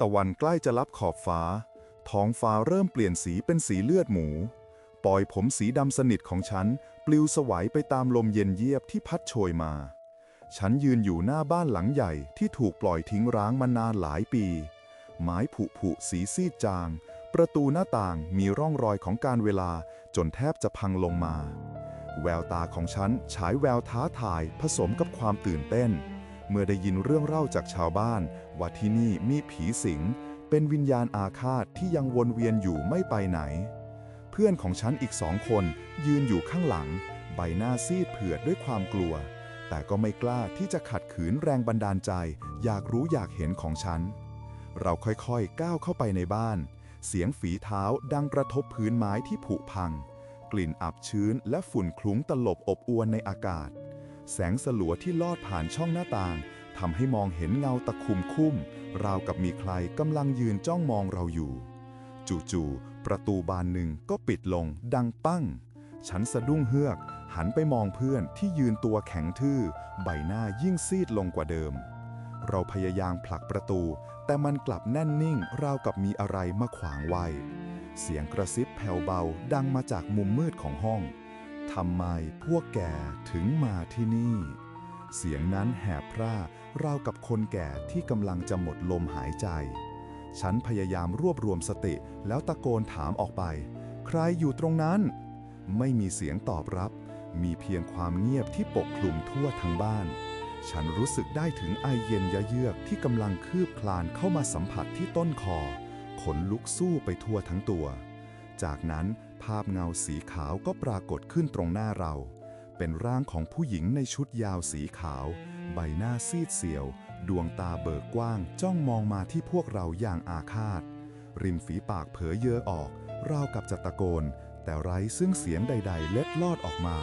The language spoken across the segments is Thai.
ตะวันใกล้จะลับขอบฟ้า ท้องฟ้าเริ่มเปลี่ยนสีเป็นสีเลือดหมู ปล่อยผมสีดำสนิทของฉัน ปลิวสวัยไปตามลมเย็นเยียบที่พัดโชยมา ฉันยืนอยู่หน้าบ้านหลังใหญ่ที่ถูกปล่อยทิ้งร้างมานานหลายปี ไม้ผุผุสีซีดจาง ประตูหน้าต่างมีร่องรอยของการเวลาจนแทบจะพังลงมา แววตาของฉันฉายแววท้าทายผสมกับความตื่นเต้น เมื่อได้ยินเรื่องเล่าจากชาวบ้าน ว่าที่นี่มีผีสิง เป็นวิญญาณอาฆาตที่ยังวนเวียนอยู่ไม่ไปไหน เพื่อนของฉันอีกสองคนยืนอยู่ข้างหลัง ใบหน้าซีดเผือดด้วยความกลัว แต่ก็ไม่กล้าที่จะขัดขืนแรงบันดาลใจ อยากรู้อยากเห็นของฉัน เราค่อยๆก้าวเข้าไปในบ้าน เสียงฝีเท้าดังกระทบพื้นไม้ที่ผุพัง กลิ่นอับชื้นและฝุ่นคลุ้งตลบอบอวนในอากาศ แสงสลัวที่ลอดผ่านช่องหน้าต่างทำให้มองเห็นเงาตะคุ่มคุ้ม ราวกับมีใครกำลังยืนจ้องมองเราอยู่ จู่ๆประตูบานหนึ่งก็ปิดลง ดังปั้ง ฉันสะดุ้งเฮือก หันไปมองเพื่อนที่ยืนตัวแข็งทื่อ ใบหน้ายิ่งซีดลงกว่าเดิม เราพยายามผลักประตู แต่มันกลับแน่นนิ่ง ราวกับมีอะไรมาขวางไว้ เสียงกระซิบแผ่วเบาดังมาจากมุมมืดของห้อง ทำไมพวกแกถึงมาที่นี่ เสียงนั้นแหบพร่าราวกับคนแก่ที่กำลังจะหมดลมหายใจ ฉันพยายามรวบรวมสติแล้วตะโกนถามออกไป ใครอยู่ตรงนั้น ไม่มีเสียงตอบรับ มีเพียงความเงียบที่ปกคลุมทั่วทั้งบ้าน ฉันรู้สึกได้ถึงไอเย็นยะเยือกที่กำลังคืบคลานเข้ามาสัมผัสที่ต้นคอ ขนลุกสู้ไปทั่วทั้งตัว จากนั้น ภาพเงาสีขาวก็ปรากฏขึ้นตรงหน้าเรา เป็นร่างของผู้หญิงในชุดยาวสีขาว ใบหน้าซีดเสียว ดวงตาเบิกกว้าง จ้องมองมาที่พวกเราอย่างอาฆาต ริมฝีปากเผยเยอะออก ราวกับจะตะโกน แต่ไร้ซึ่งเสียงใด ๆ เล็ดลอดออกมา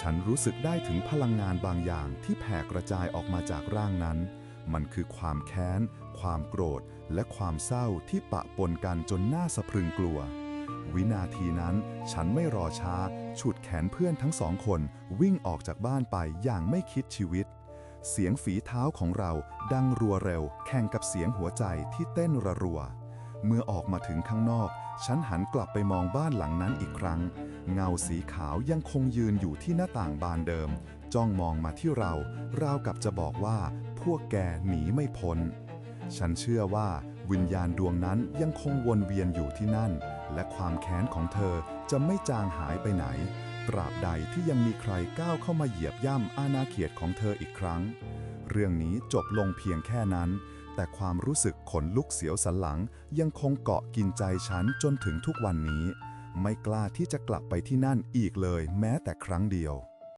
ฉันรู้สึกได้ถึงพลังงานบางอย่างที่แผ่กระจายออกมาจากร่างนั้น มันคือความแค้น ความโกรธ และความเศร้าที่ปะปนกันจนน่าสะพรึงกลัว วินาทีนั้น ฉันไม่รอช้า ฉุดแขนเพื่อนทั้งสองคนวิ่งออกจากบ้านไปอย่างไม่คิดชีวิต เสียงฝีเท้าของเราดังรัวเร็ว แข่งกับเสียงหัวใจที่เต้นระรัว เมื่อออกมาถึงข้างนอก ฉันหันกลับไปมองบ้านหลังนั้นอีกครั้ง เงาสีขาวยังคงยืนอยู่ที่หน้าต่างบานเดิม จ้องมองมาที่เรา ราวกับจะบอกว่า พวกแกหนีไม่พ้น ฉันเชื่อว่าวิญญาณดวงนั้นยังคงวนเวียนอยู่ที่นั่น และความแค้นของเธอจะไม่จางหายไปไหน ตราบใดที่ยังมีใครก้าวเข้ามาเหยียบย่ำอาณาเขตของเธออีกครั้ง เรื่องนี้จบลงเพียงแค่นั้น แต่ความรู้สึกขนลุกเสียวสันหลังยังคงเกาะกินใจฉันจนถึงทุกวันนี้ ไม่กล้าที่จะกลับไปที่นั่นอีกเลยแม้แต่ครั้งเดียว